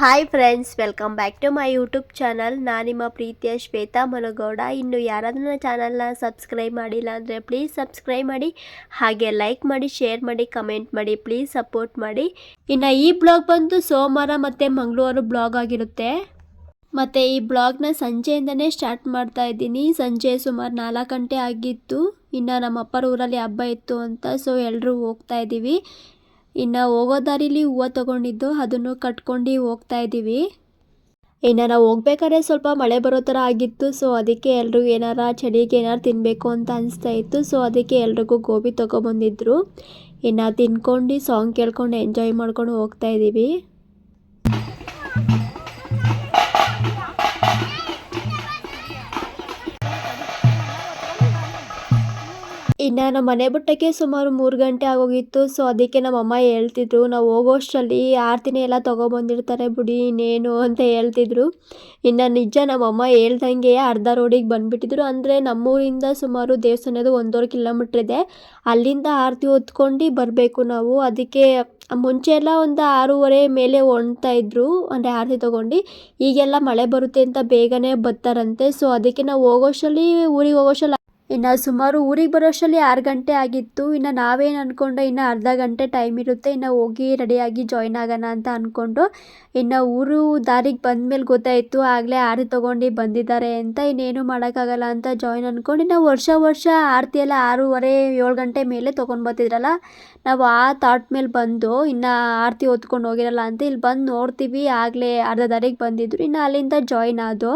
Hi friends welcome back to my YouTube channel ನಾನು ನಿಮ್ಮ ಪ್ರೀತಿಯ ಶ್ವೇತಾ ಮನಗೌಡ. ಇನ್ನು ಯಾರಾದರೂ ನನ್ನ ಚಾನಲ್ನ ಸಬ್ಸ್ಕ್ರೈಬ್ ಮಾಡಿಲ್ಲ ಅಂದರೆ ಪ್ಲೀಸ್ ಸಬ್ಸ್ಕ್ರೈಬ್ ಮಾಡಿ, ಹಾಗೆ ಲೈಕ್ ಮಾಡಿ ಶೇರ್ ಮಾಡಿ ಕಮೆಂಟ್ ಮಾಡಿ ಪ್ಲೀಸ್ ಸಪೋರ್ಟ್ ಮಾಡಿ. ಇನ್ನು ಈ ಬ್ಲಾಗ್ ಬಂದು ಸೋಮವಾರ ಮತ್ತು ಮಂಗಳವಾರ ಬ್ಲಾಗ್ ಆಗಿರುತ್ತೆ. ಮತ್ತು ಈ ಬ್ಲಾಗ್ನ ಸಂಜೆಯಿಂದನೇ ಸ್ಟಾರ್ಟ್ ಮಾಡ್ತಾ ಇದ್ದೀನಿ. ಸಂಜೆ ಸುಮಾರು ನಾಲ್ಕು ಗಂಟೆ ಆಗಿತ್ತು. ಇನ್ನು ನಮ್ಮ ಅಪ್ಪರ ಊರಲ್ಲಿ ಹಬ್ಬ ಇತ್ತು ಅಂತ ಸೊ ಎಲ್ಲರೂ ಹೋಗ್ತಾ ಇದ್ದೀವಿ ಇನ್ನು ಹೋಗೋ ದಾರಿಲಿ ಹೂವು ತೊಗೊಂಡಿದ್ದು ಅದನ್ನು ಕಟ್ಕೊಂಡು ಹೋಗ್ತಾ ಇದ್ದೀವಿ ಇನ್ನು ನಾವು ಹೋಗ್ಬೇಕಾದ್ರೆ ಸ್ವಲ್ಪ ಮಳೆ ಬರೋ ಥರ ಆಗಿತ್ತು ಸೊ ಅದಕ್ಕೆ ಎಲ್ರಿಗೂ ಏನಾರ ಚಳಿಗೆ ಏನಾರು ತಿನ್ನಬೇಕು ಅಂತ ಅನಿಸ್ತಾ ಇತ್ತು ಸೊ ಅದಕ್ಕೆ ಎಲ್ರಿಗೂ ಗೋಬಿ ತೊಗೊಬಂದಿದ್ರು. ಇನ್ನು ತಿನ್ಕೊಂಡು ಸಾಂಗ್ ಕೇಳ್ಕೊಂಡು ಎಂಜಾಯ್ ಮಾಡ್ಕೊಂಡು ಹೋಗ್ತಾ ಇದ್ದೀವಿ ಇನ್ನು ನಮ್ಮ ಮನೆ ಬಿಟ್ಟಕ್ಕೆ ಸುಮಾರು ಮೂರು ಗಂಟೆ ಆಗೋಗಿತ್ತು. ಸೊ ಅದಕ್ಕೆ ನಮ್ಮ ಅಮ್ಮ ಹೇಳ್ತಿದ್ರು, ನಾವು ಹೋಗೋಷ್ಟರಲ್ಲಿ ಆರತಿನೇ ಎಲ್ಲ ತೊಗೊಬಂದಿರ್ತಾರೆ ಬಿಡಿ, ಇನ್ನೇನು ಅಂತ ಹೇಳ್ತಿದ್ರು. ಇನ್ನು ನಿಜ ನಮ್ಮ ಅಮ್ಮ ಹೇಳ್ದಂಗೆ ಅರ್ಧ ರೋಡಿಗೆ ಬಂದುಬಿಟ್ಟಿದ್ರು. ಅಂದರೆ ನಮ್ಮೂರಿಂದ ಸುಮಾರು ದೇವಸ್ಥಾನದ ಒಂದೂವರೆ ಕಿಲೋಮೀಟ್ರ್ ಇದೆ. ಅಲ್ಲಿಂದ ಆರತಿ ಹೊತ್ಕೊಂಡು ಬರಬೇಕು ನಾವು. ಅದಕ್ಕೆ ಮುಂಚೆ ಎಲ್ಲ ಒಂದು ಆರೂವರೆ ಮೇಲೆ ಹೊಣ್ತಾ ಇದ್ರು, ಅಂದರೆ ಆರತಿ ತೊಗೊಂಡು. ಈಗೆಲ್ಲ ಮಳೆ ಬರುತ್ತೆ ಅಂತ ಬೇಗನೆ ಬರ್ತಾರಂತೆ. ಸೊ ಅದಕ್ಕೆ ನಾವು ಹೋಗೋಷ್ಟರಲ್ಲಿ, ಊರಿಗೆ ಹೋಗೋಷ್ಟರಲ್ಲಿ ಇನ್ನು ಸುಮಾರು ಊರಿಗೆ ಬರೋಷ್ಟರಲ್ಲಿ ಆರು ಗಂಟೆ ಆಗಿತ್ತು. ಇನ್ನು ನಾವೇನು ಅಂದ್ಕೊಂಡೆ ಇನ್ನು ಅರ್ಧ ಗಂಟೆ ಟೈಮ್ ಇರುತ್ತೆ. ಇನ್ನು ಹೋಗಿ ರೆಡಿಯಾಗಿ ಜಾಯ್ನ್ ಆಗೋಣ ಅಂತ ಅಂದ್ಕೊಂಡು ಇನ್ನು ಊರು ದಾರಿಗೆ ಬಂದಮೇಲೆ ಗೊತ್ತಾಯಿತು. ಆಗಲೇ ಆರತಿ ತೊಗೊಂಡು ಬಂದಿದ್ದಾರೆ ಅಂತ. ಇನ್ನೇನು ಮಾಡೋಕ್ಕಾಗಲ್ಲ ಅಂತ ಜಾಯ್ನ್ ಅಂದ್ಕೊಂಡು ಇನ್ನು ವರ್ಷ ವರ್ಷ ಆರತಿ ಎಲ್ಲ ಆರೂವರೆ, ಏಳು ಗಂಟೆ ಮೇಲೆ ತೊಗೊಂಡು ಬರ್ತಿದ್ರಲ್ಲ. ನಾವು ಆ ಥಾಟ್ ಮೇಲೆ ಬಂದು ಇನ್ನು ಆರತಿ ಹೊತ್ಕೊಂಡು ಹೋಗಿರಲ್ಲ ಅಂತ ಇಲ್ಲಿ ಬಂದು ನೋಡ್ತೀವಿ. ಆಗಲೇ ಅರ್ಧ ದಾರಿಗೆ ಬಂದಿದ್ರು. ಇನ್ನು ಅಲ್ಲಿಂದ ಜಾಯ್ನ್ ಆದೋ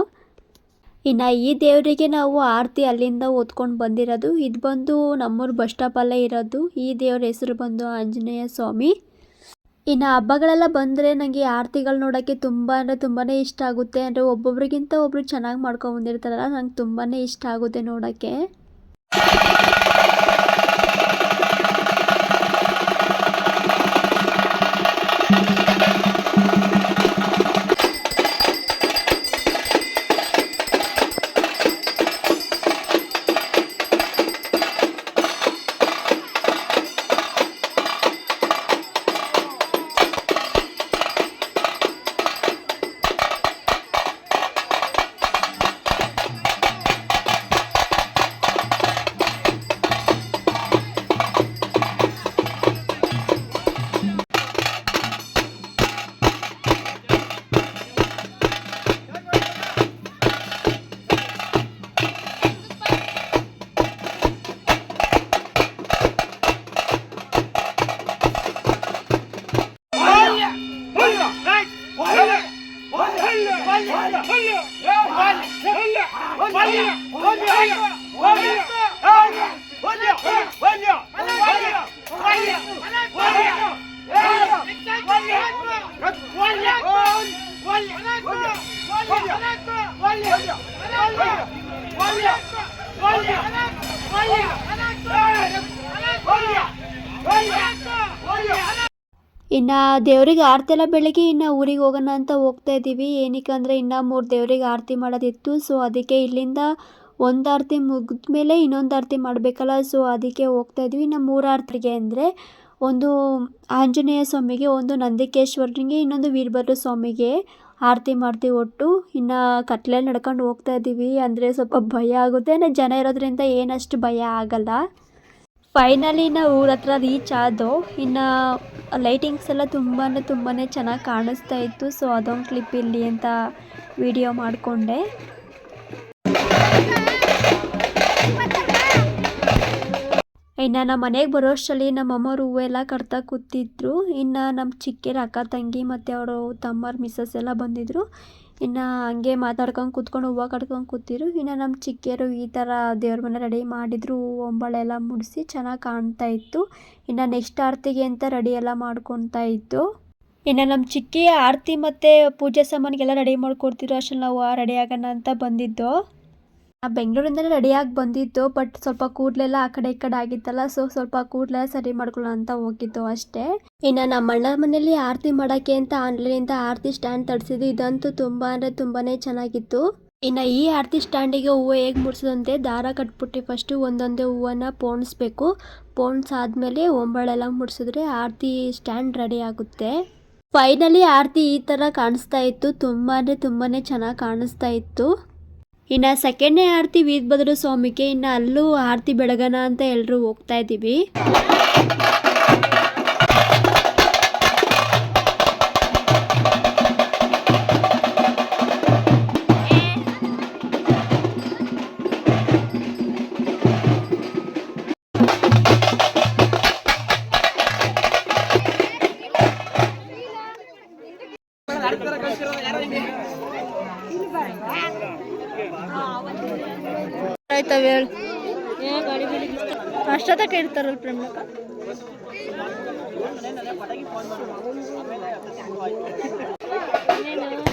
ಇನ್ನು ಈ ದೇವರಿಗೆ ನಾವು ಆರತಿ ಅಲ್ಲಿಂದ ಓದ್ಕೊಂಡು ಬಂದಿರೋದು. ಇದು ಬಂದು ನಮ್ಮೂರು ಬಸ್ ಸ್ಟಾಪಲ್ಲೇ ಇರೋದು. ಈ ದೇವ್ರ ಹೆಸರು ಬಂದು ಆಂಜನೇಯ ಸ್ವಾಮಿ. ಇನ್ನು ಹಬ್ಬಗಳೆಲ್ಲ ಬಂದರೆ ನನಗೆ ಆರತಿಗಳು ನೋಡೋಕ್ಕೆ ತುಂಬ ಅಂದರೆ ತುಂಬಾ ಇಷ್ಟ ಆಗುತ್ತೆ. ಅಂದರೆ ಒಬ್ಬೊಬ್ರಿಗಿಂತ ಒಬ್ರು ಚೆನ್ನಾಗಿ ಮಾಡ್ಕೊಂಡು ಬಂದಿರ್ತಾರಲ್ಲ, ನಂಗೆ ತುಂಬಾ ಇಷ್ಟ ಆಗುತ್ತೆ ನೋಡೋಕ್ಕೆ. ಇನ್ನು ದೇವ್ರಿಗೆ ಆರತಿ ಎಲ್ಲ ಬೆಳಗ್ಗೆ ಇನ್ನು ಊರಿಗೆ ಹೋಗೋಣ ಅಂತ ಹೋಗ್ತಾ ಇದ್ದೀವಿ. ಏನಕ್ಕೆ ಅಂದರೆ ಇನ್ನು ಮೂರು ದೇವ್ರಿಗೆ ಆರತಿ ಮಾಡೋದಿತ್ತು. ಸೊ ಅದಕ್ಕೆ ಇಲ್ಲಿಂದ ಒಂದು ಆರತಿ ಮುಗಿದ ಮೇಲೆ ಇನ್ನೊಂದು ಆರತಿ ಮಾಡಬೇಕಲ್ಲ. ಸೊ ಅದಕ್ಕೆ ಹೋಗ್ತಾ ಇದ್ವಿ. ಇನ್ನು ಮೂರು ಆರತಿಗೆ ಅಂದರೆ ಒಂದು ಆಂಜನೇಯ ಸ್ವಾಮಿಗೆ, ಒಂದು ನಂದಿಕೇಶ್ವರನಿಗೆ, ಇನ್ನೊಂದು ವೀರಭದ್ರ ಸ್ವಾಮಿಗೆ ಆರತಿ ಮಾಡ್ತೀವಿ ಒಟ್ಟು. ಇನ್ನು ಕತ್ಲೆಯಲ್ಲಿ ನಡ್ಕೊಂಡು ಹೋಗ್ತಾ ಇದ್ದೀವಿ. ಅಂದರೆ ಸ್ವಲ್ಪ ಭಯ ಆಗುತ್ತೆ. ಜನ ಇರೋದ್ರಿಂದ ಏನಷ್ಟು ಭಯ ಆಗಲ್ಲ. ಫೈನಲಿ ನಾವು ಊರ ಹತ್ರ ರೀಚ್ ಆದೋ ಇನ್ನು ಲೈಟಿಂಗ್ಸ್ ಎಲ್ಲ ತುಂಬಾ ತುಂಬಾ ಚೆನ್ನಾಗಿ ಕಾಣಿಸ್ತಾ ಇತ್ತು. ಸೊ ಅದೊಂದು ಕ್ಲಿಪ್ ಇಲ್ಲಿ ಅಂತ ವಿಡಿಯೋ ಮಾಡಿಕೊಂಡೆ. ಇನ್ನು ನಮ್ಮ ಮನೆಗೆ ಬರೋಷ್ಟರಲ್ಲಿ ನಮ್ಮ ಅಮ್ಮವ್ರು ಹೂವೆಲ್ಲ ಕಟ್ತಾ ಕೂತಿದ್ರು. ಇನ್ನು ನಮ್ಮ ಚಿಕ್ಕಿರ ಅಕ್ಕ, ತಂಗಿ ಮತ್ತು ಅವರು ತಮ್ಮರ ಮಿಸ್ಸಸ್ ಎಲ್ಲ ಬಂದಿದ್ದರು ಇನ್ನು ಹಂಗೆ ಮಾತಾಡ್ಕೊಂಡು ಕೂತ್ಕೊಂಡು ಹೂವು ಕಟ್ಕೊಂಡು ಕೂತಿರು. ಇನ್ನು ನಮ್ಮ ಚಿಕ್ಕಿಯರು ಈ ಥರ ದೇವ್ರ ಮನೆ ರೆಡಿ ಮಾಡಿದ್ರು. ಒಂಬಳೆಲ್ಲ ಮುಡಿಸಿ ಚೆನ್ನಾಗಿ ಕಾಣ್ತಾ ಇತ್ತು. ಇನ್ನು ನೆಕ್ಸ್ಟ್ ಆರತಿಗೆ ಅಂತ ರೆಡಿ ಎಲ್ಲ ಮಾಡ್ಕೊತಾ ಇತ್ತು ಇನ್ನು ನಮ್ಮ ಚಿಕ್ಕಿ ಆರತಿ ಮತ್ತು ಪೂಜೆ ಸಾಮಾನಿಗೆಲ್ಲ ರೆಡಿ ಮಾಡಿಕೊಡ್ತಿದ್ರು ಅಷ್ಟೆಲ್ಲ ನಾವು ರೆಡಿ ಆಗೋಣ ಅಂತ ಬಂದಿದ್ದು. ಬೆಂಗಳೂರಿಂದಲೇ ರೆಡಿಯಾಗಿ ಬಂದಿತ್ತು ಬಟ್ ಸ್ವಲ್ಪ ಕೂಡ್ಲೆಲ್ಲ ಆ ಕಡೆ ಈ ಕಡೆ ಆಗಿತ್ತಲ್ಲ ಸೊ ಸ್ವಲ್ಪ ಕೂದಲೆಲ್ಲ ಸರಿ ಮಾಡ್ಕೊಳ್ಳೋಣ ಅಂತ ಹೋಗಿದ್ದು ಅಷ್ಟೇ. ಇನ್ನು ನಮ್ಮ ಅಣ್ಣ ಮನೇಲಿ ಆರತಿ ಮಾಡೋಕ್ಕೆ ಅಂತ ಆನ್ಲೈನಿಂದ ಆರತಿ ಸ್ಟ್ಯಾಂಡ್ ತರಿಸಿದ್ದು, ಇದಂತೂ ತುಂಬ ಅಂದರೆ ತುಂಬಾ ಚೆನ್ನಾಗಿತ್ತು. ಇನ್ನು ಈ ಆರತಿ ಸ್ಟ್ಯಾಂಡಿಗೆ ಹೂವು ಹೇಗೆ ಮುಡಿಸೋದಂತೆ ದಾರ ಕಟ್ಬಿಟ್ಟು ಫಸ್ಟು ಒಂದೊಂದೇ ಹೂವನ್ನು ಪೋಣಿಸ್ಬೇಕು. ಪೋಣಿಸಾದ್ಮೇಲೆ ಒಂಬಳೆಲ್ಲ ಮುಡಿಸಿದ್ರೆ ಆರತಿ ಸ್ಟ್ಯಾಂಡ್ ರೆಡಿ ಆಗುತ್ತೆ. ಫೈನಲಿ ಆರತಿ ಈ ಥರ ಕಾಣಿಸ್ತಾ ಇತ್ತು, ತುಂಬಾ ಅಂದರೆ ತುಂಬಾ ಚೆನ್ನಾಗಿ ಕಾಣಿಸ್ತಾ ಇತ್ತು. ಇನ್ನು ಸೆಕೆಂಡ್ನೇ ಆರತಿ ವೀರಭದ್ರ ಸ್ವಾಮಿಗೆ ಇನ್ನು ಅಲ್ಲೂ ಆರತಿ ಬೆಳಗನ ಅಂತ ಎಲ್ಲರೂ ಹೋಗ್ತಾ ಇದ್ದೀವಿ. ಆಯ್ತವ ಹೇಳು? ಅಷ್ಟೊತ್ತಕ್ಕೆ ಇರ್ತಾರಲ್ಲ ಪ್ರೇಮಕ್ಕ ಇನ್ನು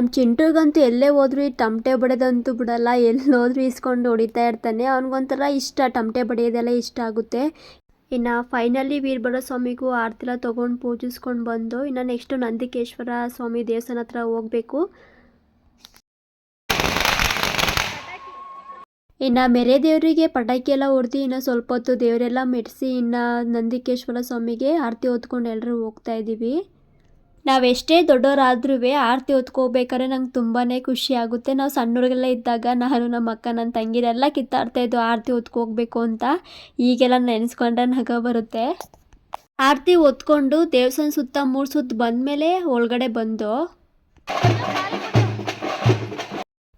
ನಮ್ಮ ಚಿಂಟುಗಂತೂ ಎಲ್ಲೇ ಹೋದ್ರು ಈ ತಮಟೆ ಬಡಿಯೋದಂತೂ ಬಿಡಲ್ಲ, ಎಲ್ಲಿ ಹೋದ್ರು ಇಸ್ಕೊಂಡು ಹೊಡಿತಾ ಇರ್ತಾನೆ. ಅವ್ನಿಗೊಂಥರ ಇಷ್ಟ ತಮಟೆ ಬಡಿಯೋದೆಲ್ಲ ಇಷ್ಟ ಆಗುತ್ತೆ. ಇನ್ನು ಫೈನಲಿ ವೀರಭದ್ರ ಸ್ವಾಮಿಗೂ ಆರ್ತಿಲ ತೊಗೊಂಡು ಪೂಜಿಸ್ಕೊಂಡು ಬಂದು, ಇನ್ನು ನೆಕ್ಸ್ಟು ನಂದಿಕೇಶ್ವರ ಸ್ವಾಮಿ ದೇವಸ್ಥಾನ ಹತ್ರ ಹೋಗಬೇಕು. ಇನ್ನು ಮೇರೆ ದೇವರಿಗೆ ಪಟಾಕಿ ಎಲ್ಲ ಹೊಡೆದು ಇನ್ನು ಸ್ವಲ್ಪ ಹೊತ್ತು ದೇವರೆಲ್ಲ ಮೆಟ್ಸಿ ಇನ್ನು ನಂದಿಕೇಶ್ವರ ಸ್ವಾಮಿಗೆ ಆರತಿ ಹೊತ್ಕೊಂಡು ಎಲ್ಲರೂ ಹೋಗ್ತಾ ಇದ್ದೀವಿ ನಾವೆಷ್ಟೇ ದೊಡ್ಡವರಾದ್ರೂ ಆರತಿ ಹೊತ್ಕೋಬೇಕಾದ್ರೆ ನಂಗೆ ತುಂಬಾ ಖುಷಿ ಆಗುತ್ತೆ. ನಾವು ಸಣ್ಣವ್ರಿಗೆಲ್ಲ ಇದ್ದಾಗ ನಾನು, ನಮ್ಮ ಅಕ್ಕ, ನನ್ನ ತಂಗಿರೆಲ್ಲ ಕಿತ್ತಾಡ್ತಾ ಇದ್ದು ಆರತಿ ಹೊತ್ಕೋಗ್ಬೇಕು ಅಂತ. ಈಗೆಲ್ಲ ನೆನೆಸ್ಕೊಂಡ್ರೆ ನಗ ಬರುತ್ತೆ. ಆರತಿ ಹೊತ್ಕೊಂಡು ದೇವಸ್ಥಾನ ಸುತ್ತ ಮೂರು ಸುತ್ತ ಬಂದಮೇಲೆ ಒಳಗಡೆ ಬಂದು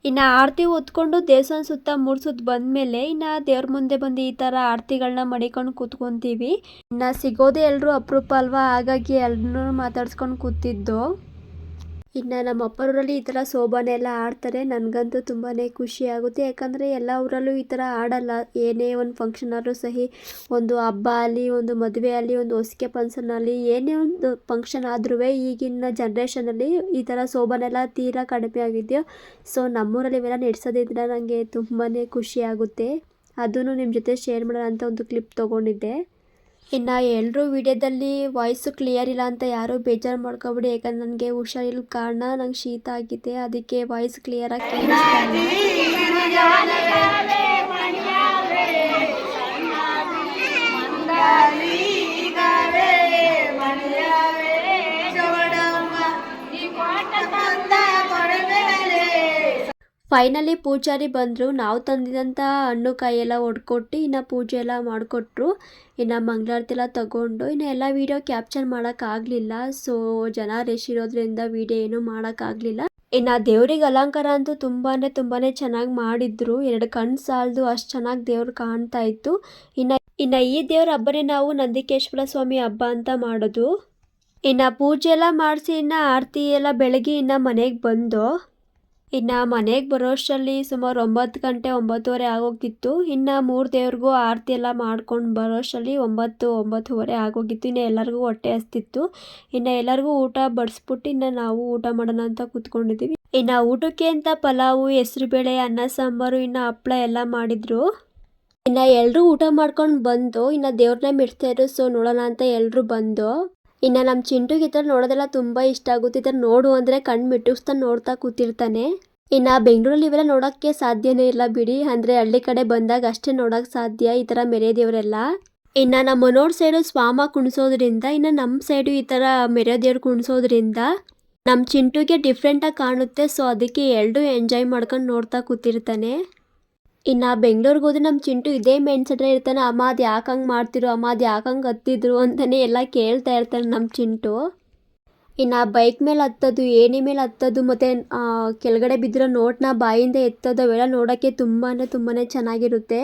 ಇನ್ನು ಆರತಿ ಹೊತ್ಕೊಂಡು ದೇವಸ್ಥಾನ ಸುತ್ತ ಮೂರು ಬಂದ ಬಂದಮೇಲೆ ಇನ್ನ ದೇವ್ರ ಮುಂದೆ ಬಂದು ಈ ಥರ ಆರತಿಗಳನ್ನ ಮಡಿಕೊಂಡು ಕೂತ್ಕೊಂತೀವಿ. ಇನ್ನ ಸಿಗೋದೇ ಎಲ್ಲರೂ ಅಪರೂಪ ಅಲ್ವಾ? ಹಾಗಾಗಿ ಎಲ್ಲರೂ ಮಾತಾಡ್ಸ್ಕೊಂಡು ಕೂತಿದ್ದು. ಇನ್ನು ನಮ್ಮ ಅಪ್ಪರಲ್ಲಿ ಈ ಥರ ಶೋಭಾನೆ ಎಲ್ಲ ಆಡ್ತಾರೆ. ನನಗಂತೂ ತುಂಬಾ ಖುಷಿ ಆಗುತ್ತೆ. ಯಾಕಂದರೆ ಎಲ್ಲ ಊರಲ್ಲೂ ಈ ಥರ ಆಡಲ್ಲ. ಏನೇ ಒಂದು ಫಂಕ್ಷನ್ ಆದರೂ ಸಹಿ ಒಂದು ಹಬ್ಬ ಆಗಲಿ ಒಂದು ಮದುವೆ ಆಗಲಿ ಒಂದು ಹೊಸಿಗೆ ಫಂಕ್ಷನ್ ಆಗಲಿ ಏನೇ ಒಂದು ಫಂಕ್ಷನ್ ಆದ್ರೂ ಈಗಿನ ಜನ್ರೇಷನಲ್ಲಿ ಈ ಥರ ಸೋಬಾನೆಲ್ಲ ತೀರಾ ಕಡಿಮೆ ಆಗಿದೆಯೋ. ಸೊ ನಮ್ಮೂರಲ್ಲಿ ಇವೆಲ್ಲ ನಡೆಸೋದಿದ್ರೆ ನನಗೆ ತುಂಬಾ ಖುಷಿ ಆಗುತ್ತೆ. ಅದನ್ನು ನಿಮ್ಮ ಜೊತೆ ಶೇರ್ ಮಾಡೋಣ ಅಂತ ಒಂದು ಕ್ಲಿಪ್ ತೊಗೊಂಡಿದ್ದೆ. ಇನ್ನು ಎಲ್ಲರೂ ವಿಡಿಯೋದಲ್ಲಿ ವಾಯ್ಸು ಕ್ಲಿಯರ್ ಇಲ್ಲ ಅಂತ ಯಾರೂ ಬೇಜಾರು ಮಾಡ್ಕೊಬಿಡಿ, ಯಾಕಂದ್ರೆ ನನಗೆ ಹುಷಾರಿಲ್ ಕಾರಣ ನಂಗೆ ಶೀತ ಆಗಿದೆ, ಅದಕ್ಕೆ ವಾಯ್ಸ್ ಕ್ಲಿಯರಾಗಿ ಕೇಳಿಸ್ತಾ ಫೈನಲಿ ಪೂಜಾರಿ ಬಂದರು. ನಾವು ತಂದಿದಂಥ ಹಣ್ಣು ಕಾಯಿ ಎಲ್ಲ ಒಡ್ಕೊಟ್ಟು ಇನ್ನು ಪೂಜೆ ಎಲ್ಲ ಮಾಡಿಕೊಟ್ರು. ಇನ್ನು ಮಂಗಳಾರತಿ ಎಲ್ಲ ತಗೊಂಡು ಇನ್ನು ಎಲ್ಲ ವೀಡಿಯೋ ಕ್ಯಾಪ್ಚರ್ ಮಾಡೋಕ್ಕಾಗಲಿಲ್ಲ ಸೊ ಜನ ರೆಶ್ ಇರೋದ್ರಿಂದ ವೀಡಿಯೋ ಏನೂ ಮಾಡೋಕ್ಕಾಗಲಿಲ್ಲ ಇನ್ನು ದೇವ್ರಿಗೆ ಅಲಂಕಾರ ಅಂತೂ ತುಂಬಾ ತುಂಬಾ ಚೆನ್ನಾಗಿ ಮಾಡಿದ್ರು. ಎರಡು ಕಣ್ಣು ಸಾಲದು ಅಷ್ಟು ಚೆನ್ನಾಗಿ ದೇವ್ರು ಕಾಣ್ತಾ ಇತ್ತು. ಇನ್ನು ಇನ್ನು ಈ ದೇವ್ರ ಹಬ್ಬನೇ ನಾವು ನಂದಿಕೇಶ್ವರ ಸ್ವಾಮಿ ಹಬ್ಬ ಅಂತ ಮಾಡೋದು. ಇನ್ನು ಪೂಜೆ ಎಲ್ಲ ಮಾಡಿಸಿ ಇನ್ನು ಆರತಿ ಎಲ್ಲ ಬೆಳಗ್ಗೆ ಇನ್ನು ಮನೆಗೆ ಬಂದು ಇನ್ನು ಮನೆಗೆ ಬರೋಷ್ಟರಲ್ಲಿ ಸುಮಾರು ಒಂಬತ್ತು ಗಂಟೆ, ಒಂಬತ್ತುವರೆ ಆಗೋಗಿತ್ತು ಇನ್ನು ಮೂರು ದೇವ್ರಿಗೂ ಆರತಿ ಎಲ್ಲ ಮಾಡ್ಕೊಂಡು ಬರೋಷ್ಟರಲ್ಲಿ ಒಂಬತ್ತು, ಒಂಬತ್ತುವರೆ ಆಗೋಗಿತ್ತು. ಇನ್ನು ಎಲ್ಲರಿಗೂ ಹೊಟ್ಟೆ ಹಸ್ತಿತ್ತು. ಇನ್ನು ಎಲ್ಲರಿಗೂ ಊಟ ಬಡಿಸ್ಬಿಟ್ಟು ಇನ್ನು ನಾವು ಊಟ ಮಾಡೋಣ ಅಂತ ಕೂತ್ಕೊಂಡಿದ್ದೀವಿ ಇನ್ನು ಊಟಕ್ಕೆ ಅಂತ ಪಲಾವು ಹೆಸರುಬೇಳೆ ಅನ್ನ, ಸಾಂಬಾರು, ಇನ್ನು ಹಪ್ಪಳ ಎಲ್ಲ ಮಾಡಿದರು. ಇನ್ನು ಎಲ್ಲರೂ ಊಟ ಮಾಡ್ಕೊಂಡು ಬಂದು ಇನ್ನು ದೇವ್ರನ್ನ ಇದ್ರು ಸೊ ನೋಡೋಣ ಅಂತ ಎಲ್ಲರೂ ಬಂದು ಇನ್ನು ನಮ್ಮ ಚಿಂಟುಗೆ ಈ ಥರ ನೋಡೋದೆಲ್ಲ ತುಂಬ ಇಷ್ಟ ಆಗುತ್ತೆ. ಈ ಥರ ನೋಡು ಅಂದರೆ ಕಣ್ಣು ಮಿಟ್ಟಿಸ್ತಾ ನೋಡ್ತಾ ಕೂತಿರ್ತಾನೆ. ಇನ್ನು ಬೆಂಗಳೂರಲ್ಲಿ ಇವೆಲ್ಲ ನೋಡೋಕ್ಕೆ ಸಾಧ್ಯನೇ ಇಲ್ಲ ಬಿಡಿ. ಅಂದರೆ ಹಳ್ಳಿ ಕಡೆ ಬಂದಾಗ ಅಷ್ಟೇ ನೋಡೋಕ್ಕೆ ಸಾಧ್ಯ ಈ ಥರ ಮೆರೆಯದೇವರೆಲ್ಲ ಇನ್ನು ನಮ್ಮ ನೋಡ್ ಸೈಡು ಸ್ವಾಮ ಕುಣಿಸೋದ್ರಿಂದ, ಇನ್ನು ನಮ್ಮ ಸೈಡು ಈ ಥರ ಮೆರೆಯದೇವ್ರು ಕುಣಿಸೋದ್ರಿಂದ ನಮ್ಮ ಚಿಂಟುಗೆ ಡಿಫ್ರೆಂಟಾಗಿ ಕಾಣುತ್ತೆ. ಸೊ ಅದಕ್ಕೆ ಎರಡೂ ಎಂಜಾಯ್ ಮಾಡ್ಕೊಂಡು ನೋಡ್ತಾ ಕೂತಿರ್ತಾನೆ. ಇನ್ನು ಬೆಂಗ್ಳೂರಿಗೆ ಹೋದ್ರೆ ನಮ್ಮ ಚಿಂಟು ಇದೇ ಮೈಂಡ್ ಇರ್ತಾನೆ. ಅಮ್ಮ ಅದು ಯಾಕೆ ಹಂಗೆ ಮಾಡ್ತಿರು ಅಮ್ಮ ಅದು ಯಾಕೆ ಹಂಗೆ ಹತ್ತಿದ್ರು? ಅಂತಲೇ ಎಲ್ಲ ಕೇಳ್ತಾ ಇರ್ತಾನೆ ನಮ್ಮ ಚಿಂಟು. ಇನ್ನು ಬೈಕ್ ಮೇಲೆ ಹತ್ತೋದು, ಏಣಿ ಮೇಲೆ ಹತ್ತೋದು, ಮತ್ತು ಕೆಳಗಡೆ ಬಿದ್ದಿರೋ ನೋಟ್ನ ಬಾಯಿಂದ ಎತ್ತೋದು, ಅವೆಲ್ಲ ನೋಡೋಕ್ಕೆ ತುಂಬಾ ತುಂಬಾ ಚೆನ್ನಾಗಿರುತ್ತೆ.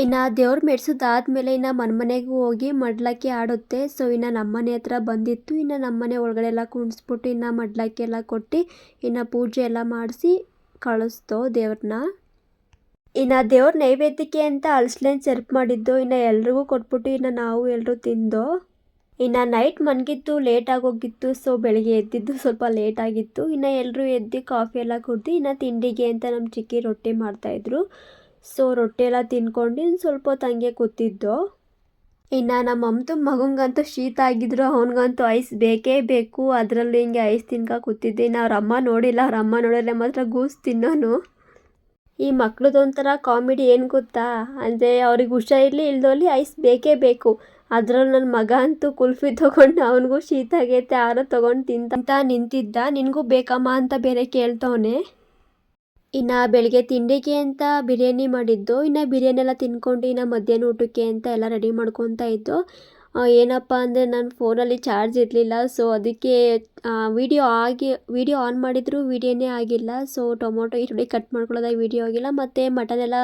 ಇನ್ನು ದೇವ್ರ ಮೆಡ್ಸೋದಾದ್ಮೇಲೆ ಇನ್ನು ಮನೆ ಮನೆಗೂ ಹೋಗಿ ಮಡ್ಲಕ್ಕಿ ಆಡುತ್ತೆ. ಸೊ ಇನ್ನು ನಮ್ಮನೆ ಹತ್ರ ಬಂದಿತ್ತು. ಇನ್ನು ನಮ್ಮನೆ ಒಳಗಡೆ ಎಲ್ಲ ಕುಣಿಸ್ಬಿಟ್ಟು ಇನ್ನು ಮಡ್ಲಕ್ಕಿ ಎಲ್ಲ ಕೊಟ್ಟು ಇನ್ನು ಪೂಜೆ ಎಲ್ಲ ಮಾಡಿಸಿ ಕಳಿಸ್ತೋ ದೇವ್ರನ್ನ ಇನ್ನು ದೇವ್ರ ನೈವೇದ್ಯಕ್ಕೆ ಅಂತ ಅಲ್ಸ್ಲೇನ್ ಸರ್ಪ್ ಮಾಡಿದ್ದು. ಇನ್ನು ಎಲ್ರಿಗೂ ಕೊಟ್ಬಿಟ್ಟು ಇನ್ನು ನಾವು ಎಲ್ಲರೂ ತಿಂದು. ಇನ್ನು ನೈಟ್ ಮನ್ಗಿತ್ತು ಲೇಟ್ ಆಗೋಗಿತ್ತು. ಸೊ ಬೆಳಗ್ಗೆ ಎದ್ದಿದ್ದು ಸ್ವಲ್ಪ ಲೇಟ್ ಆಗಿತ್ತು. ಇನ್ನು ಎಲ್ಲರೂ ಎದ್ದು ಕಾಫಿ ಎಲ್ಲ ಕುಡ್ದು ಇನ್ನು ತಿಂಡಿಗೆ ಅಂತ ನಮ್ಮ ಚಿಕ್ಕಿ ರೊಟ್ಟಿ ಮಾಡ್ತಾಯಿದ್ರು ಸೊ ರೊಟ್ಟಿ ಎಲ್ಲ ತಿನ್ಕೊಂಡು ಇನ್ನು ಸ್ವಲ್ಪ ಹೊತ್ತು ಹಂಗೆ ಕೂತಿದ್ದು. ಇನ್ನು ನಮ್ಮ ಮಮ್ತು ಮಗಂಗಂತೂ ಶೀತ ಆಗಿದ್ರು, ಅವನಿಗಂತೂ ಐಸ್ ಬೇಕೇ ಬೇಕು. ಅದರಲ್ಲಿ ಹಿಂಗೆ ಐಸ್ ತಿನ್ಕ ಕೂತಿದ್ದೆ. ಇನ್ನು ಅವ್ರ ಅಮ್ಮ ನೋಡಿಲ್ಲ, ಅವ್ರ ಅಮ್ಮ ನೋಡಿದ್ರೆ ಮಾತ್ರ ಗೂಸ್ ತಿನ್ನೋನು. ಈ ಮಕ್ಳದೊಂಥರ ಕಾಮಿಡಿ ಏನು ಗೊತ್ತಾ? ಅಂದರೆ ಅವ್ರಿಗೆ ಹುಷಾರಿರಲಿ ಇಲ್ದೋಲಿ ಐಸ್ ಬೇಕೇ ಬೇಕು. ಅದರಲ್ಲಿ ನನ್ನ ಮಗ ಅಂತೂ ಕುಲ್ಫಿ ತೊಗೊಂಡು ಅವನಿಗೂ ಶೀತ ಆಗೈತೆ, ಆರ ತೊಗೊಂಡು ತಿಂತ, ನಿಂತಿದ್ದ. ನಿನಗೂ ಬೇಕಮ್ಮ ಅಂತ ಬೇರೆ ಕೇಳ್ತವನೆ. ಇನ್ನು ಬೆಳಗ್ಗೆ ತಿಂಡಿಗೆ ಅಂತ ಬಿರಿಯಾನಿ ಮಾಡಿದ್ದು, ಇನ್ನು ಬಿರಿಯಾನಿ ಎಲ್ಲ ತಿನ್ಕೊಂಡು ಇನ್ನು ಮಧ್ಯಾಹ್ನ ಊಟಕ್ಕೆ ಅಂತ ಎಲ್ಲ ರೆಡಿ ಮಾಡ್ಕೊತಾ ಇದ್ದು ಏನಪ್ಪ ಅಂದರೆ ನನ್ನ ಫೋನಲ್ಲಿ ಚಾರ್ಜ್ ಇರಲಿಲ್ಲ. ಸೊ ಅದಕ್ಕೆ ವಿಡಿಯೋ ಆಗಿ ವಿಡಿಯೋ ಆನ್ ಮಾಡಿದರೂ ವೀಡಿಯೋನೇ ಆಗಿಲ್ಲ. ಸೊ ಟೊಮೊಟೊ ಈರುಳ್ಳಿ ಕಟ್ ಮಾಡ್ಕೊಳ್ಳೋದಾಗಿ ವಿಡಿಯೋ ಆಗಿಲ್ಲ. ಮತ್ತು ಮಟನ್ ಎಲ್ಲ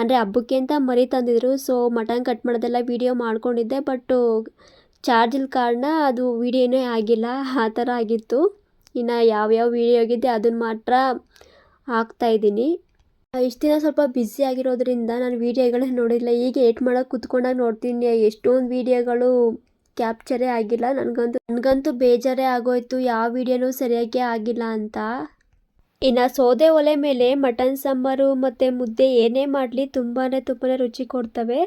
ಅಂದರೆ ಹಬ್ಬಕ್ಕೆ ಅಂತ ಮರಿ ತಂದಿದ್ರು. ಸೊ ಮಟನ್ ಕಟ್ ಮಾಡೋದೆಲ್ಲ ವಿಡಿಯೋ ಮಾಡ್ಕೊಂಡಿದ್ದೆ. ಬಟ್ಟು ಚಾರ್ಜ್ ಇಲ್ ಕಾರಣ ಅದು ವಿಡಿಯೋನೇ ಆಗಿಲ್ಲ. ಆ ಥರ ಆಗಿತ್ತು. ಇನ್ನು ಯಾವ್ಯಾವ ವಿಡಿಯೋ ಆಗಿದೆ ಅದನ್ನು ಮಾತ್ರ ಹಾಕ್ತಾಯಿದ್ದೀನಿ ಇಷ್ಟು ದಿನ ಸ್ವಲ್ಪ ಬ್ಯುಸಿ ಆಗಿರೋದ್ರಿಂದ ನಾನು ವೀಡಿಯೋಗಳೇ ನೋಡಿಲ್ಲ. ಈಗ ಏಟ್ ಮಾಡೋಕೆ ಕುತ್ಕೊಂಡಾಗ ನೋಡ್ತೀನಿ. ಎಷ್ಟೊಂದು ವೀಡಿಯೋಗಳು ಕ್ಯಾಪ್ಚರೇ ಆಗಿಲ್ಲ. ನನಗಂತೂ ನನಗಂತೂ ಬೇಜಾರೇ ಆಗೋಯ್ತು. ಯಾವ ವೀಡಿಯೋನೂ ಸರಿಯಾಗಿ ಆಗಿಲ್ಲ ಅಂತ. ಇನ್ನು ಸೌದೆ ಒಲೆ ಮೇಲೆ ಮಟನ್ ಸಾಂಬಾರು ಮತ್ತು ಮುದ್ದೆ ಏನೇ ಮಾಡಲಿ ತುಂಬಾ ತುಂಬಾ ರುಚಿ ಕೊಡ್ತವೆ.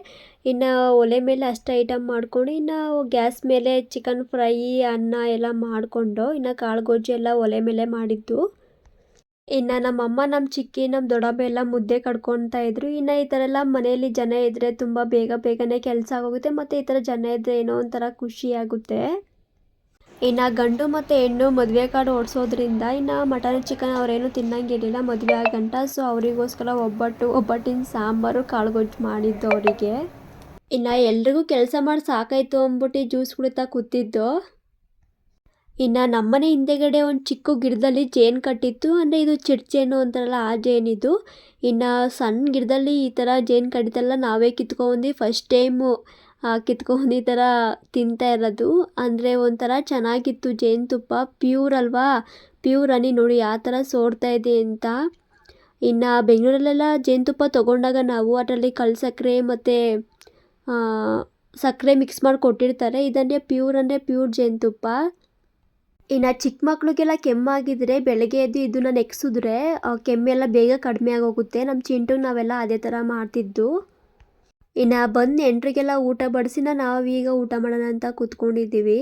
ಇನ್ನು ಒಲೆ ಮೇಲೆ ಅಷ್ಟು ಐಟಮ್ ಮಾಡ್ಕೊಂಡು ಇನ್ನು ಗ್ಯಾಸ್ ಮೇಲೆ ಚಿಕನ್ ಫ್ರೈ ಅನ್ನ ಎಲ್ಲ ಮಾಡಿಕೊಂಡು ಇನ್ನು ಕಾಳು ಗೊಜ್ಜು ಎಲ್ಲ ಒಲೆ ಮೇಲೆ ಮಾಡಿದ್ದು. ಇನ್ನು ನಮ್ಮಮ್ಮ ನಮ್ಮ ಚಿಕ್ಕಿ ನಮ್ಮ ದೊಡ್ಡಮ್ಮ ಎಲ್ಲ ಮುದ್ದೆ ಕಡ್ಕೊತಾ ಇದ್ರು. ಇನ್ನು ಈ ಥರ ಎಲ್ಲ ಮನೆಯಲ್ಲಿ ಜನ ಇದ್ದರೆ ತುಂಬ ಬೇಗ ಬೇಗನೆ ಕೆಲಸ ಆಗೋಗುತ್ತೆ. ಮತ್ತು ಈ ಥರ ಜನ ಇದ್ದರೆ ಏನೋ ಒಂಥರ ಖುಷಿ ಆಗುತ್ತೆ. ಇನ್ನು ಗಂಡು ಮತ್ತು ಹೆಣ್ಣು ಮದುವೆ ಕಾರ್ಡ್ ಓಡಿಸೋದ್ರಿಂದ ಇನ್ನು ಮಟನ್, ಚಿಕನ್ ಅವರೇನು ತಿನ್ನಂಗಿರಲಿಲ್ಲ. ಮದುವೆ ಆಗಂಟ ಸೊ ಅವರಿಗೋಸ್ಕರ ಒಬ್ಬಟ್ಟು, ಒಬ್ಬಟ್ಟಿನ ಸಾಂಬಾರು, ಕಾಳುಗೊಜ್ಜು ಮಾಡಿದ್ದು ಅವರಿಗೆ. ಇನ್ನು ಎಲ್ರಿಗೂ ಕೆಲಸ ಮಾಡಿ ಸಾಕಾಯಿತು ಅಂದ್ಬಿಟ್ಟು ಜ್ಯೂಸ್ ಕುಡಿತಾ ಕೂತಿದ್ದು. ಇನ್ನು ನಮ್ಮನೆ ಹಿಂದೆಗಡೆ ಒಂದು ಚಿಕ್ಕ ಗಿಡದಲ್ಲಿ ಜೇನು ಕಟ್ಟಿತ್ತು. ಅಂದರೆ ಇದು ಚಿಡ್ಚೇನು ಅಂತಾರಲ್ಲ, ಆ ಜೇನಿದು ಇನ್ನು ಸಣ್ಣ ಗಿಡದಲ್ಲಿ ಈ ಥರ ಜೇನು ಕಡಿತಲ್ಲ, ನಾವೇ ಕಿತ್ಕೊಂಡ್ಬಂದು ಫಸ್ಟ್ ಟೈಮು ಕಿತ್ಕೊಂಡು ಈ ಥರ ತಿಂತಾ ಇರೋದು. ಅಂದರೆ ಒಂಥರ ಚೆನ್ನಾಗಿತ್ತು ಜೇನುತುಪ್ಪ ಪ್ಯೂರ್ ಅಲ್ವಾ? ಪ್ಯೂರ್ ಅನಿ ನೋಡಿ ಯಾವ ಥರ ಸೋಡ್ತಾ ಇದೆ ಅಂತ. ಇನ್ನು ಬೆಂಗಳೂರಲ್ಲೆಲ್ಲ ಜೇನುತುಪ್ಪ ತೊಗೊಂಡಾಗ ನಾವು ಅದರಲ್ಲಿ ಕಳ್ಳು ಸಕ್ಕರೆ ಮತ್ತು ಸಕ್ಕರೆ ಮಿಕ್ಸ್ ಮಾಡಿ ಕೊಟ್ಟಿರ್ತಾರೆ. ಇದನ್ನೇ ಪ್ಯೂರ್ ಅಂದರೆ ಪ್ಯೂರ್ ಜೇನುತುಪ್ಪ ಇನ್ನು ಚಿಕ್ಕ ಮಕ್ಳಿಗೆಲ್ಲ ಕೆಮ್ಮಾಗಿದ್ರೆ ಬೆಳಗ್ಗೆ ಎದ್ದು ಇದನ್ನ ನೆಕ್ಸಿದ್ರೆ ಕೆಮ್ಮೆಲ್ಲ ಬೇಗ ಕಡಿಮೆ ಆಗೋಗುತ್ತೆ. ನಮ್ಮ ಚಿಂಟು ನಾವೆಲ್ಲ ಅದೇ ಥರ ಮಾಡ್ತಿದ್ದು. ಇನ್ನು ಬಂದು ನೆಂಟರಿಗೆಲ್ಲ ಊಟ ಬಡಿಸಿನ ನಾವೀಗ ಊಟ ಮಾಡೋಣ ಅಂತ ಕೂತ್ಕೊಂಡಿದ್ದೀವಿ.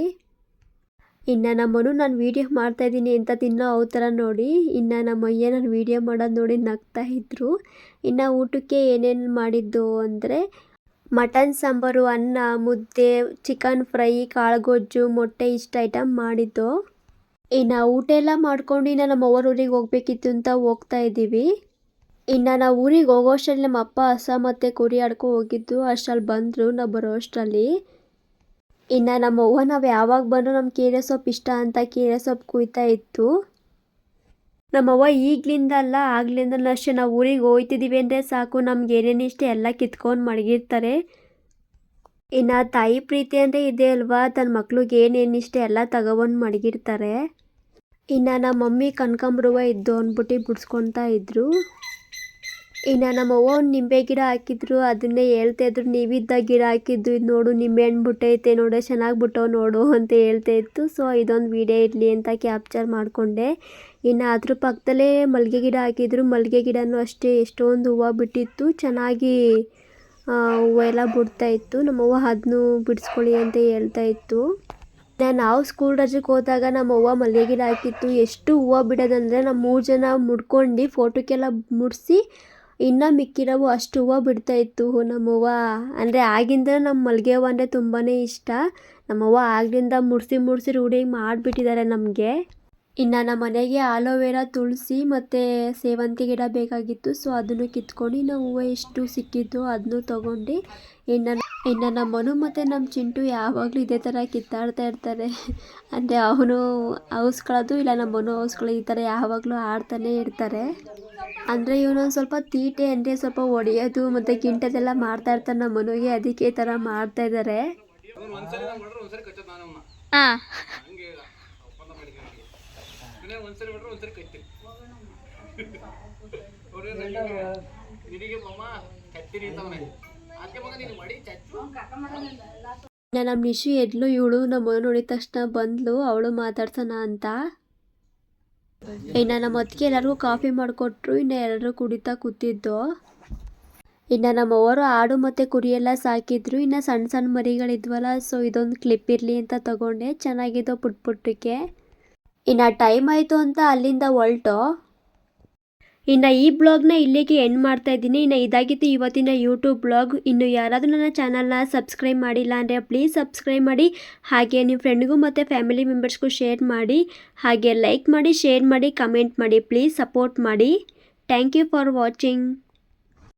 ಇನ್ನು ನಮ್ಮನು ನಾನು ವೀಡಿಯೋ ಮಾಡ್ತಾಯಿದ್ದೀನಿ ಅಂತ ತಿನ್ನೋ ಅವು ಥರ ನೋಡಿ. ಇನ್ನು ನಮ್ಮ ಅಯ್ಯ ನಾನು ವೀಡಿಯೋ ಮಾಡೋದು ನೋಡಿ ನಗ್ತಾ ಇದ್ದರು ಇನ್ನು ಊಟಕ್ಕೆ ಏನೇನು ಮಾಡಿದ್ದು ಅಂದರೆ, ಮಟನ್ ಸಾಂಬಾರು, ಅನ್ನ, ಮುದ್ದೆ ಚಿಕನ್ ಫ್ರೈ ಕಾಳುಗೊಜ್ಜು ಮೊಟ್ಟೆ ಇಷ್ಟು ಐಟಮ್ ಮಾಡಿದ್ದು. ಇನ್ನು ಊಟ ಎಲ್ಲ ಮಾಡ್ಕೊಂಡು ಇನ್ನು ನಮ್ಮ ಅವ್ರ ಊರಿಗೆ ಹೋಗ್ಬೇಕಿತ್ತು ಅಂತ ಹೋಗ್ತಾ ಇದ್ದೀವಿ. ಇನ್ನು ನಾವು ಊರಿಗೆ ಹೋಗೋ ಅಷ್ಟರಲ್ಲಿ ನಮ್ಮ ಅಪ್ಪ ಹಸ ಮತ್ತು ಕುರಿ ಆಡ್ಕೊ ಹೋಗಿದ್ದು, ಅಷ್ಟರಲ್ಲಿ ಬಂದರು ನಾವು ಬರೋ ಅಷ್ಟರಲ್ಲಿ. ಇನ್ನು ನಮ್ಮ ಅವ್ವ ನಾವು ಯಾವಾಗ ಬಂದರೂ ನಮ್ಮ ಕೀರೆ ಸೊಪ್ಪು ಇಷ್ಟ ಅಂತ ಕೀರೆ ಸೊಪ್ಪು ಕುಯ್ತಾ ಇತ್ತು. ನಮ್ಮವ್ವ ಈಗಲಿಂದ ಅಲ್ಲ ಆಗ್ಲಿಂದ ಅಷ್ಟೇ ನಾವು ಊರಿಗೆ ಹೋಯ್ತಿದ್ದೀವಿ ಅಂದರೆ ಸಾಕು, ನಮ್ಗೆ ಏನೇನು ಇಷ್ಟ ಎಲ್ಲ ಕಿತ್ಕೊಂಡು ಮಡಗಿರ್ತಾರೆ. ಇನ್ನು ತಾಯಿ ಪ್ರೀತಿ ಅಂದರೆ ಇದೆ ಅಲ್ವಾ? ತನ್ನ ಮಕ್ಳಿಗೆ ಏನೇನು ಇಷ್ಟ ಎಲ್ಲ ತಗೊಬಂದು ಮಡಗಿರ್ತಾರೆ ಇನ್ನು ನಮ್ಮ ಮಮ್ಮಿ ಕನಕಾಂಬ್ರವ್ವ ಇದ್ದು ಅಂದ್ಬಿಟ್ಟು ಬಿಡ್ಸ್ಕೊತಾ ಇದ್ರು. ಇನ್ನು ನಮ್ಮವ್ವ ಒಂದು ನಿಂಬೆ ಗಿಡ ಹಾಕಿದ್ರು. ಅದನ್ನೇ ಹೇಳ್ತಾ ಇದ್ರು, ನೀವಿದ್ದ ಗಿಡ ಹಾಕಿದ್ದು ಇದು ನೋಡು, ನಿಂಬೆ ಹಣ್ಣು ಬಿಟ್ಟೈತೆ ನೋಡು, ಚೆನ್ನಾಗಿ ಬಿಟ್ಟವು ನೋಡು ಅಂತ ಹೇಳ್ತಾ ಇತ್ತು. ಸೊ, ಇದೊಂದು ವಿಡಿಯೋ ಇರಲಿ ಅಂತ ಕ್ಯಾಪ್ಚರ್ ಮಾಡಿಕೊಂಡೆ. ಇನ್ನು ಅದ್ರ ಪಕ್ಕದಲ್ಲೇ ಮಲ್ಲಿಗೆ ಗಿಡ ಹಾಕಿದ್ರು. ಮಲ್ಲಿಗೆ ಗಿಡನೂ ಅಷ್ಟೇ ಎಷ್ಟೊಂದು ಹೂವು ಬಿಟ್ಟಿತ್ತು. ಚೆನ್ನಾಗಿ ಹೂವು ಎಲ್ಲ ಬಿಡ್ತಾ ಇತ್ತು. ನಮ್ಮವ್ವ ಅದನ್ನು ಬಿಡಿಸ್ಕೊಳ್ಳಿ ಅಂತ ಹೇಳ್ತಾ ಇನ್ನು ನಾವು ಸ್ಕೂಲ್ ರಜೆಗೆ ಹೋದಾಗ ನಮ್ಮವ್ವ ಮಲ್ಲಿಗೆ ಗಿಡ ಹಾಕಿತ್ತು. ಎಷ್ಟು ಹೂವು ಬಿಡೋದಂದರೆ ನಮ್ಮ ಮೂರು ಜನ ಮುಡ್ಕೊಂಡು ಫೋಟೋಕ್ಕೆಲ್ಲ ಮುಡಿಸಿ ಇನ್ನೂ ಮಿಕ್ಕಿರೋವು ಅಷ್ಟು ಹೂವು ಬಿಡ್ತಾ ಇತ್ತು ನಮ್ಮವ್ವ. ಅಂದರೆ ಆಗಿಂದ ನಮ್ಮ ಮಲ್ಲಿಗೆ ಹೂವು ಅಂದರೆ ತುಂಬಾ ಇಷ್ಟ. ನಮ್ಮವ್ವ ಆಗಿಂದ ಮುಡಿಸಿ ಮುಡಿಸಿ ರೂಢಿ ಮಾಡಿಬಿಟ್ಟಿದ್ದಾರೆ ನಮಗೆ. ಇನ್ನು ನಮ್ಮ ಮನೆಗೆ ಆಲೋವೆರಾ ತುಳಸಿ ಮತ್ತು ಸೇವಂತಿ ಗಿಡ ಬೇಕಾಗಿತ್ತು. ಸೊ ಅದನ್ನು ಕಿತ್ಕೊಂಡು ನಾವು ಹೂವು ಎಷ್ಟು ಸಿಕ್ಕಿದ್ದು ಅದನ್ನು ತೊಗೊಂಡು ಇನ್ನು ಇನ್ನು ನಮ್ಮ ಮನು ಮತ್ತು ನಮ್ಮ ಚಿಂಟು ಯಾವಾಗಲೂ ಇದೇ ಥರ ಕಿತ್ತಾಡ್ತಾ ಇರ್ತಾರೆ. ಅಂದರೆ ಅವನು ಹೌಸ್ಗಳದು ಇಲ್ಲ ನಮ್ಮ ಮನು ಔಸ್ಕೊಳ್ಳೋದು ಈ ಥರ ಯಾವಾಗಲೂ ಆಡ್ತಾನೆ ಇರ್ತಾರೆ. ಅಂದರೆ ಇವನೊಂದು ಸ್ವಲ್ಪ ತೀಟೆ ಅಂದರೆ ಸ್ವಲ್ಪ ಒಡೆಯೋದು ಮತ್ತು ಗಿಂಟದೆಲ್ಲ ಮಾಡ್ತಾ ಇರ್ತಾನೆ ನಮ್ಮ ಮನುಗೆ ಅದಕ್ಕೆ ಈ ಥರ ಮಾಡ್ತಾ ಇದ್ದಾರೆ. ಹಾಂ ಹಂಗೆ ಇಲ್ಲ ಒಪ್ಪಂದ ಮಾಡಿದ್ದೀವಿ ಇನ್ನೇ ಒಂದ್ಸರಿ ಬಿಟ್ರೆ ಒಂದ್ಸರಿ ನನಗೆ ಮಮ್ಮ ಕತ್ತೀರಿ ಅಂತವನೆ ಅದಕ್ಕೆ ಮಗ ನೀನು ಮಾಡಿ ಚಚ್ಚು. ಇನ್ನು ನಮ್ಮ ನಿಶು ಎದ್ಲು ಇವಳು ನಮ್ಮ ನೋಡಿದ ತಕ್ಷಣ ಬಂದ್ಲು ಅವಳು ಮಾತಾಡ್ಸೋಣ ಅಂತ. ಇನ್ನು ನಮ್ಮ ಅತ್ತಿಗೆ ಎಲ್ಲರಿಗೂ ಕಾಫಿ ಮಾಡಿಕೊಟ್ರು ಇನ್ನು ಎಲ್ಲರೂ ಕುಡಿತಾ ಕೂತಿದ್ದು. ಇನ್ನು ನಮ್ಮ ಅವರು ಆಡು ಮತ್ತು ಕುರಿಯೆಲ್ಲ ಎಲ್ಲ ಸಾಕಿದ್ರು ಇನ್ನು ಸಣ್ಣ ಸಣ್ಣ ಮರಿಗಳಿದ್ವಲ್ಲ ಸೊ ಇದೊಂದು ಕ್ಲಿಪ್ ಇರಲಿ ಅಂತ ತಗೊಂಡೆ. ಚೆನ್ನಾಗಿದ್ದು ಪುಟ್ ಪುಟ್ಟಕ್ಕೆ ಇನ್ನು ಟೈಮ್ ಆಯಿತು ಅಂತ ಅಲ್ಲಿಂದ ಹೊಲ್ಟು? ಇನ್ನು ಈ ಬ್ಲಾಗ್ನ ಇಲ್ಲಿಗೆ ಎಂಡ್ ಮಾಡ್ತಾ ಇದ್ದೀನಿ. ಇನ್ನು ಇದಾಗಿತ್ತು ಇವತ್ತಿನ ಯೂಟ್ಯೂಬ್ ಬ್ಲಾಗ್. ಇನ್ನು ಯಾರಾದರೂ ನನ್ನ ಚಾನಲ್ನ ಸಬ್ಸ್ಕ್ರೈಬ್ ಮಾಡಿಲ್ಲ ಅಂದರೆ ಪ್ಲೀಸ್ ಸಬ್ಸ್ಕ್ರೈಬ್ ಮಾಡಿ. ಹಾಗೆ ನಿಮ್ಮ ಫ್ರೆಂಡ್ಗೂ ಮತ್ತು ಫ್ಯಾಮಿಲಿ ಮೆಂಬರ್ಸ್ಗೂ ಶೇರ್ ಮಾಡಿ. ಹಾಗೆ ಲೈಕ್ ಮಾಡಿ ಶೇರ್ ಮಾಡಿ ಕಮೆಂಟ್ ಮಾಡಿ ಪ್ಲೀಸ್ ಸಪೋರ್ಟ್ ಮಾಡಿ. Thank you for watching